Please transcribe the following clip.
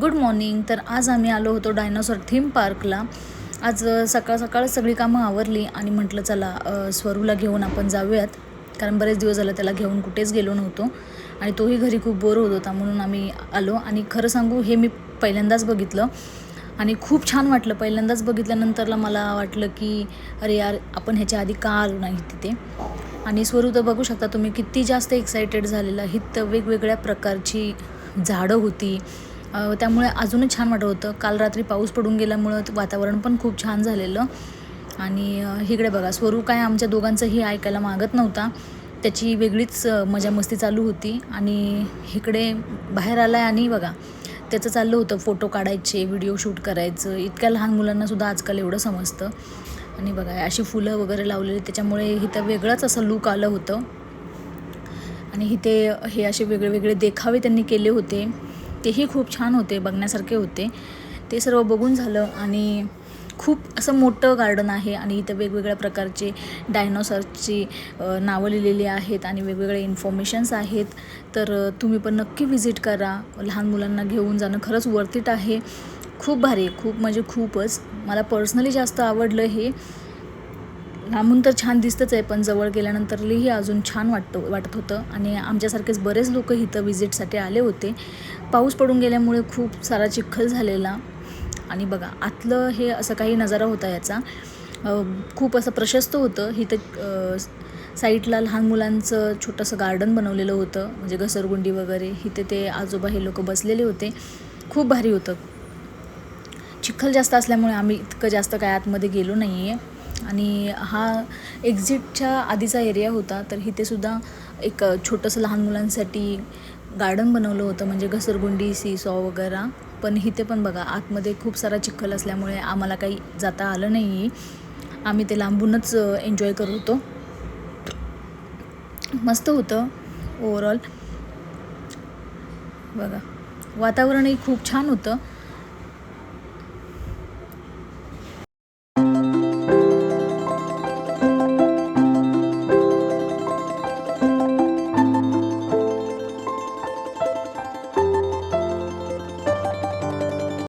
Good morning. तर आज आम्ही आलो होतो डायनोसॉर थीम पार्कला. आज सकाळ सकाळ सगळी कामं आवरली आणि म्हटलं चला स्वरूला घेऊन आपण जाऊयात. कारण बरेच दिवस झालं त्याला घेऊन कुठेच गेलो नव्हतो. आणि तोही घरी खूप बोर होत होता म्हणून आम्ही आलो. आणि खरं सांगू हे मी पहिल्यांदाच बघितलं. आणि खूप छान वाटलं. पहिल्यांदाच बघितल्यानंतरला मला वाटलं की अरे यार आपण ह्याच्या आधी का आलो नाही तिथे? आणि स्वरू तर बघू शकता तुम्ही किती जास्त एक्सायटेड झालेला. हित वेगवेगळ्या प्रकारची झाडं होती. त्यामुळे अजूनच छान वाटत होतं. काल रात्री पाऊस पडून गेल्यामुळं वातावरण पण खूप छान झालेलं. आणि इकडे बघा स्वरूप काय आमच्या दोघांचंही ऐकायला मागत नव्हता. त्याची वेगळीच मजा मस्ती चालू होती. आणि इकडे बाहेर आला आहे आणि बघा त्याचं चाललं होतं फोटो काढायचे व्हिडिओ शूट करायचं. इतक्या लहान मुलांनासुद्धा आजकाल एवढं समजतं. आणि बघा अशी फुलं वगैरे लावलेली त्याच्यामुळे इथं वेगळंच असं लूक आलं होतं. आणि इथे हे असे वेगळे वेगळे देखावे त्यांनी केले होते. तेही खूप छान होते बघण्यासारखे होते. ते सर्व बघून झालं आणि खूप असं मोठं गार्डन आहे आणि इथं वेगवेगळ्या प्रकारचे डायनोसॉरची नावं लिहिलेली आहेत आणि वेगवेगळे इन्फॉर्मेशन्स आहेत. तर तुम्ही पण नक्की व्हिजिट करा. लहान मुलांना घेऊन जाणं खरंच वर्थ इट आहे. खूप भारी खूप म्हणजे खूपच. मला पर्सनली जास्त आवडलं हे. लांबून तर छान दिसतंच आहे पण जवळ गेल्यानंतरही अजून छान वाटतं वाटत होतं. आणि आमच्यासारखेच बरेच लोक इथं विजिटसाठी आले होते. पाऊस पडून गेल्यामुळे खूप सारा चिखल झालेला. आणि बघा आतलं हे असं काही नजारा होता याचा. खूप असं प्रशस्त होतं. इथं साईटला साईडला लहान मुलांचं छोटंसं गार्डन बनवलेलं होतं. म्हणजे घसरगुंडी वगैरे. इथे ते आजोबा हे लोक बसलेले होते. खूप भारी होतं. चिखल जास्त असल्यामुळे आम्ही इतकं जास्त काय आतमध्ये गेलो नाही आहे आणि हा एक्झिटच्या आधीचा एरिया होता तर इथेसुद्धा एक छोटंसं लहान मुलांसाठी गार्डन बनवलं होतं म्हणजे घसरगुंडी सी सॉ वगैरे. पण इथे पण बघा आतमध्ये खूप सारा चिखल असल्यामुळे आम्हाला काही जाता आलं नाही आम्ही ते लांबूनच एन्जॉय करत होतो. मस्त होतं ओवरऑल बघा वातावरणही खूप छान होतं.